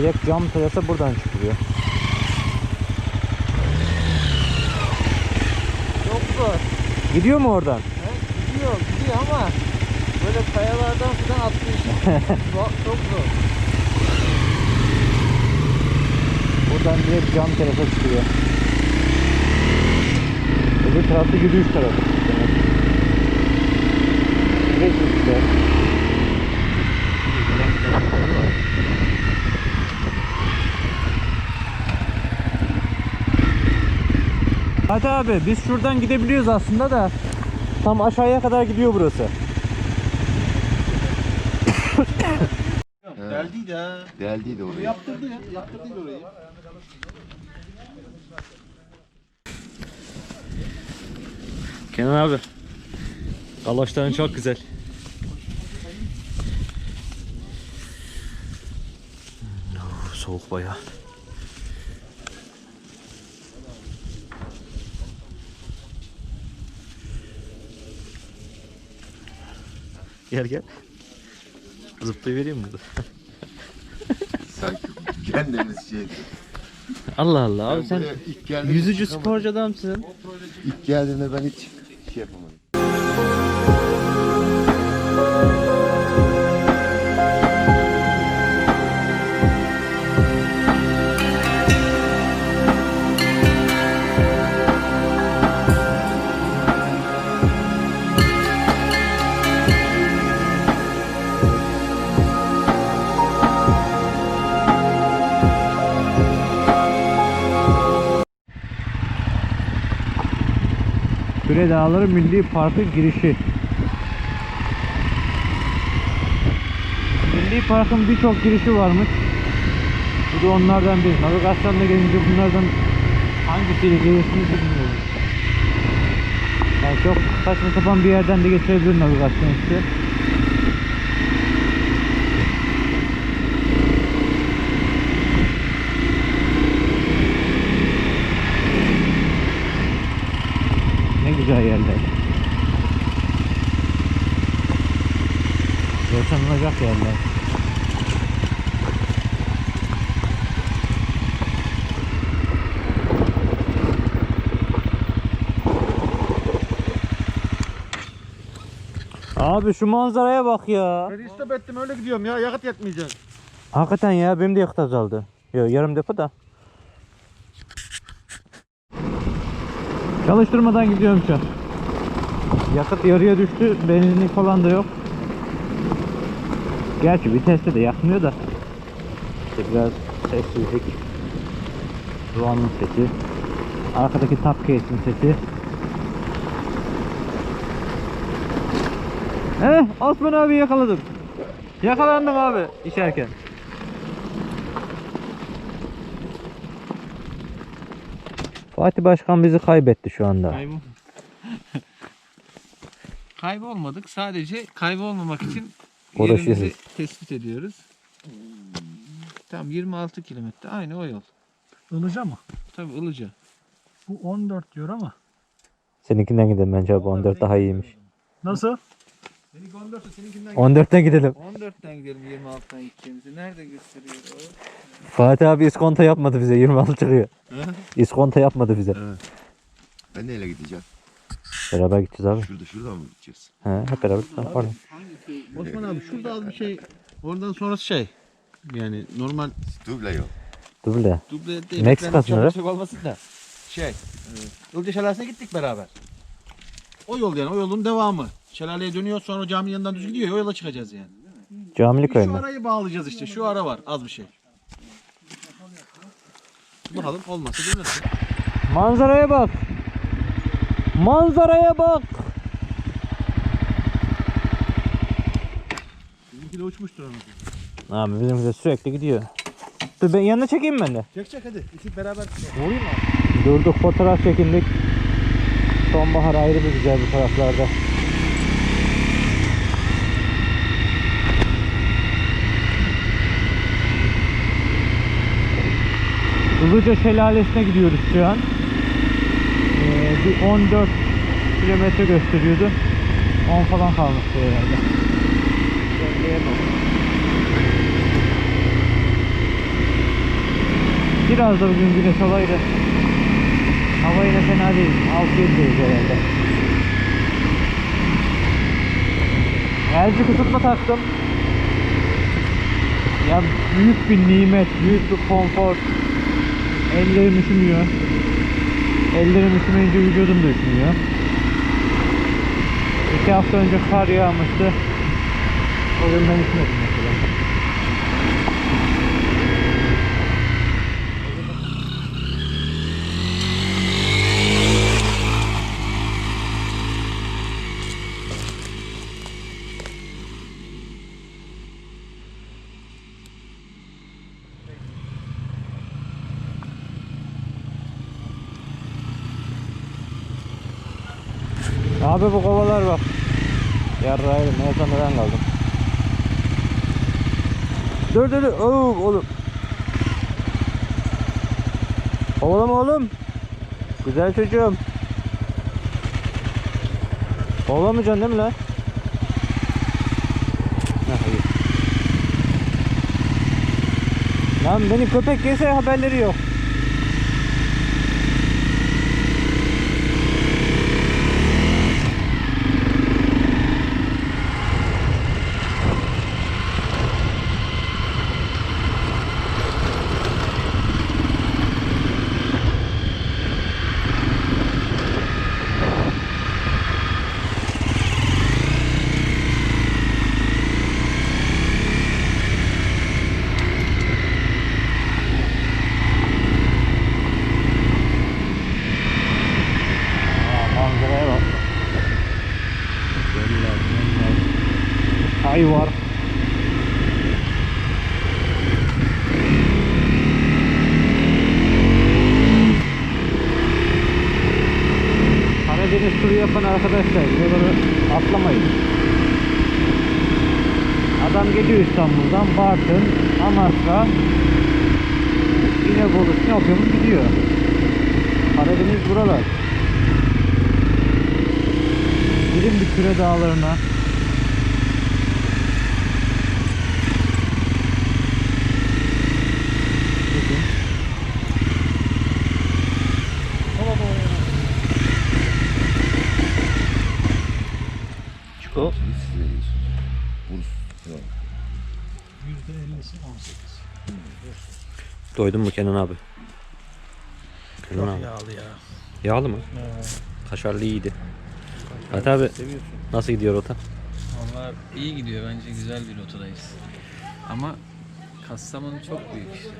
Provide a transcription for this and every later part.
Direkt cam terasa buradan çıkıyor. Çok zor. Gidiyor mu oradan? He, gidiyor, gidiyor ama böyle kayalardan falan atlıyorsun. Zor- Çok zor. Buradan direkt cam terasa çıkıyor. Öbür tarafta yürüyüş tarafı. demek. Direkt üstte. Hadi abi biz şuradan gidebiliyoruz aslında da tam aşağıya kadar gidiyor burası. Geldiydi ha. Deldiydi orayı. Yaptırdı ya. Yaptırdıydı orayı. Kenan abi. Galoşların çok güzel. Soğuk bayağı. Gel gel. Zıplayıvereyim mi? Sanki kendimiz şeydi. Allah Allah abi sen yüzücü sporcu adamsın. İlk geldiğimde ben hiç şey yapamadım. Küre Dağları Milli Parkı girişi. Milli Park'ın birçok girişi varmış. Bu da onlardan biri. Navigasyonla gelince bunlardan hangisiyle gelirsiniz bilmiyorum. Yani çok saçma sapan bir yerden de geçebilir navigasyon işte. Ne güzel yerler. Yerler. Abi şu manzaraya bak ya. Ben istop ettim öyle gidiyorum ya. Yakıt yetmeyecek. Hakikaten ya benim de yakıt azaldı. Yok yarım depo da. Çalıştırmadan gidiyorum şu an. Yakıt yarıya düştü. Benzinlik falan da yok. Gerçi viteste de yakmıyor da. İşte biraz sessizlik. Doğanın sesi. Arkadaki top case'in sesi. Eh Osman abi yakaladım. Yakalandım abi içerken. Fatih Başkan bizi kaybetti şu anda. Kaybol. Kaybolmadık. Sadece kaybolmamak için. Yerimizi tespit ediyoruz. Tam 26 kilometre. Aynı o yol. Ilıca mı? Tabii Ilıca. Bu 14 diyor ama. Seninkinden gidelim bence abi 14 daha iyiymiş. Nasıl? Seninki 14'ü seninkinden 14'ten gidelim. 14'ten gidelim 26'dan gideceğimizi. Nerede gösteriyor o? Fatih abi iskonto yapmadı bize 26 çıkıyor. İskonto yapmadı bize. Ben neyle gideceğim? Beraber gideceğiz abi. Şurada şuradan mı gideceğiz? He, hep beraber tamam, pardon. Osman abi şurada az bir şey. Oradan sonrası şey. Yani normal Duble yol. Duble. duble değil. Meksika sınırı. çok olmasın da. Şey. E, Ilıca Şelalesi'ne gittik beraber. O yol yani o yolun devamı. Şelaleye dönüyor sonra caminin yanından düz gidiyor. O yola çıkacağız yani. Camili Şu köyünden. arayı bağlayacağız işte. Şu ara var az bir şey. Bakalım olmasa döneriz. Manzaraya bak. Manzaraya bak. Bizimki de uçmuştur onu. Abi bizim de sürekli gidiyor. Dur ben yanına çekeyim ben de. Çek çek hadi. İkisi beraber. Vurayım mı? Durduk fotoğraf çekindik. Sonbahar ayrı bir güzel bu taraflarda. Ilıca Şelalesi'ne gidiyoruz şu an. Ee, bir 14 kilometre gösteriyordu. 10 falan kalmıştı herhalde. Biraz da bugün güneş olaydı. Hava yine fena değil. 6-7 derece herhalde. Elci kısıtma taktım. Ya büyük bir nimet, büyük bir konfor. Ellerim üşümüyor. Ellerim üşümeyince vücudum da üşümüyor. İki hafta önce kar yağmıştı. O gün ben üşümedim Abi bu kovalar bak. Yarraydım. Neden kaldım. Dur dur dur. Oo, oğlum. Oğlum oğlum. Güzel çocuğum. Kovlamayacaksın değil mi lan? Lan beni köpek yese haberleri yok. Aa, manzaraya bak. Göller, göller. Ay var. Karadeniz turu yapan arkadaşlar buraları atlamayın. Adam geliyor İstanbul'dan Bartın, Amasra, İnegolu, Sinop yolu gidiyor. Karadeniz buralar. Gidin bir küre dağlarına. %50'si 18. Doydun mu Kenan abi? Kenan abi. Yağlı ya. Yağlı mı? Kaşarlı iyiydi. Fatih abi nasıl gidiyor rota? Valla iyi gidiyor bence güzel bir rotadayız. Ama Kastamonu çok büyük işte.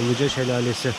Ilıca Şelalesi.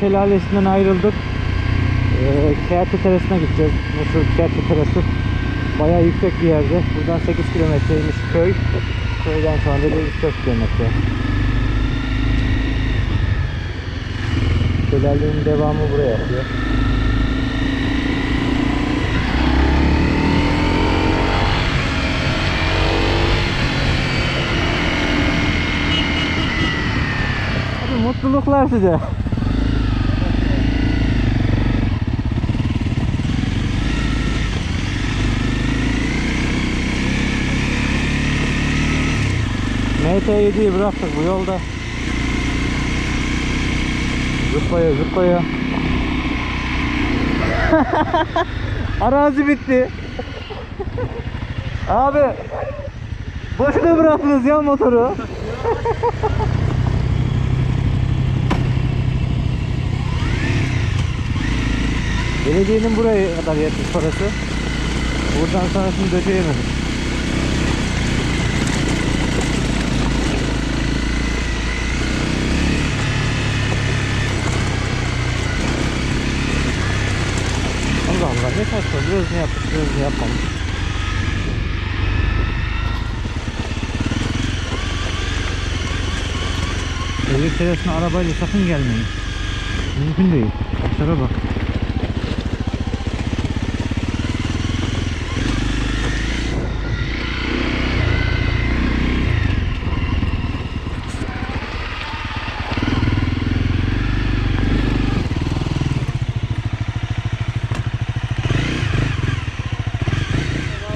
Şelalesi'nden ayrıldık. Ee, Kerti Terası'na gideceğiz. Meşhur Kerti Terası. Bayağı yüksek bir yerde. Buradan 8 kilometreymiş köy. Köyden sonra da bir 3-4 kilometre. Şelalenin devamı buraya. Hadi mutluluklar size. MT7'yi bıraktık bu yolda. Zıplaya zıplaya. Arazi bitti. Abi boşuna bıraktınız ya motoru. Belediyenin buraya kadar yetmiş parası. Buradan sonrasını döşeyemedik. Allah Allah ne biraz ne yapmamış. Evlilik teresine arabayla sakın gelmeyin. Mümkün değil. Aşağı bak.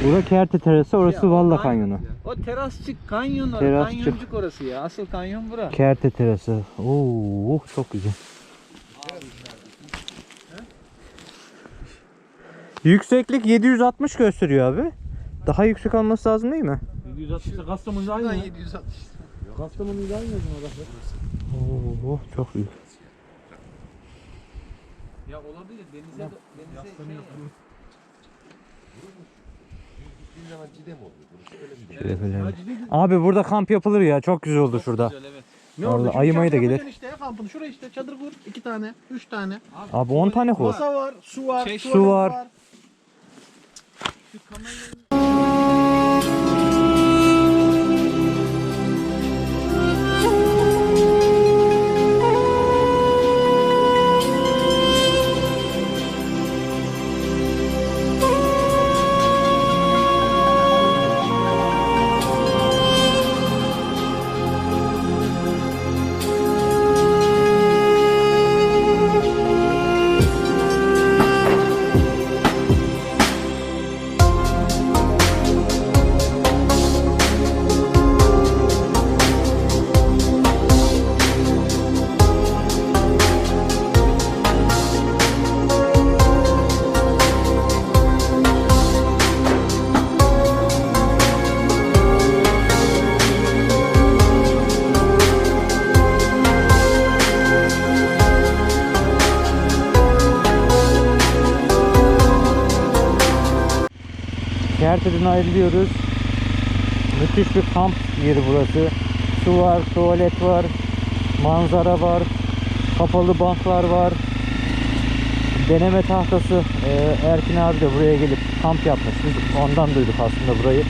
Burası Kerte Terası, orası Valla Kanyonu. O terasçık kanyon orası. Terasçık. Kanyoncuk orası ya. Asıl kanyon bura. Kerte Terası. Oo, çok güzel. Yükseklik 760 gösteriyor abi. Daha yüksek olması lazım değil mi? 760'da Kastamonu'da aynı. 760. Kastamonu'da aynı o zaman. Oo, çok büyük. Ya olabilir. Denize denize şey. Abi burada kamp yapılır ya. Çok güzel oldu şurada. Güzel evet. Ne Orada ayı mayı da gelir. işte kampını. Şuraya işte çadır kur. iki tane, üç tane. Abi 10 tane koy. Masa var, su var, Şey, su var. Şu kamerayı Kerte'den ayrılıyoruz. Müthiş bir kamp yeri burası. Su var, tuvalet var, manzara var, kapalı banklar var. Deneme tahtası. Ee, Erkin abi de buraya gelip kamp yapmış. Biz ondan duyduk aslında burayı.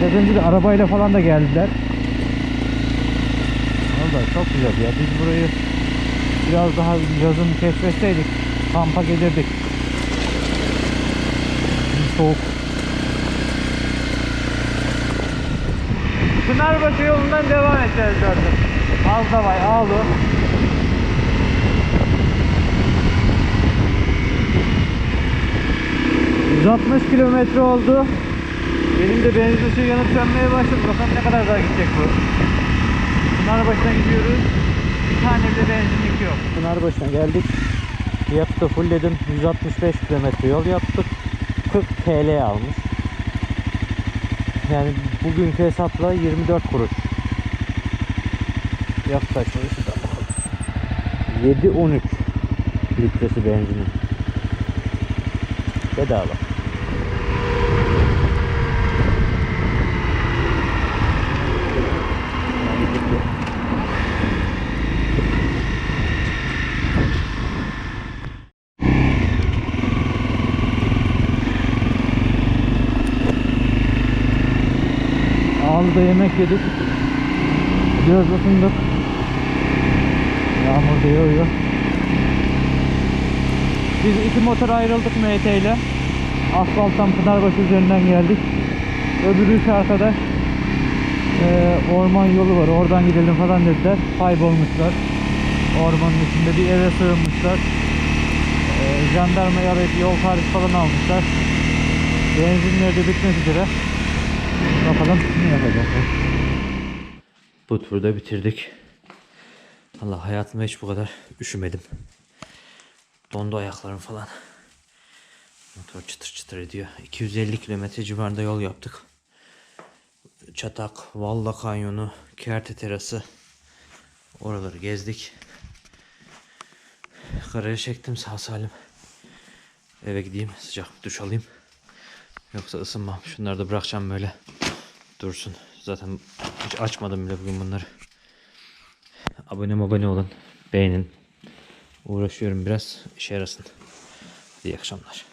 Biraz önce de arabayla falan da geldiler. Valla çok güzel ya. Biz burayı biraz daha yazın keşfetseydik kampa gelirdik. Soğuk. Pınarbaşı yolundan devam edeceğiz zaten. Azdavay, Ağlı. ...160 kilometre oldu. Benim de benzin ışığı yanıp sönmeye başladı. Bakalım ne kadar daha gidecek bu. Pınarbaşı'na gidiyoruz. Bir tane bile benzinlik yok. Pınarbaşı'na geldik. Yakıtı fullledim. 165 kilometre yol yaptık. 40 TL almış. Yani bugünkü hesapla 24 kuruş. Açması da. 7.13 litresi benzinin. Bedava. Burada yemek yedik. Biraz ısındık. Yağmur da yağıyor. Biz iki motor ayrıldık MT ile. Asfalttan Pınarbaşı üzerinden geldik. Öbürü üç arkadaş eee, orman yolu var oradan gidelim falan dediler. Kaybolmuşlar. Ormanın içinde bir eve sığınmışlar. Eee jandarmayı arayıp yol tarifi falan almışlar. Benzinleri de bitmek üzere. Bakalım ne yapacaklar. Bu turda bitirdik. Allah hayatımda hiç bu kadar üşümedim. Dondu ayaklarım falan. Motor çıtır çıtır ediyor. 250 kilometre civarında yol yaptık. Çatak, Valla Kanyonu, Kerte Terası. Oraları gezdik. Karaya çektim sağ salim. Eve gideyim sıcak duş alayım. Yoksa ısınmam. Şunları da bırakacağım böyle. Dursun. Zaten hiç açmadım bile bugün bunları. Abone abone olun. Beğenin. Uğraşıyorum biraz. işe yarasın. İyi akşamlar.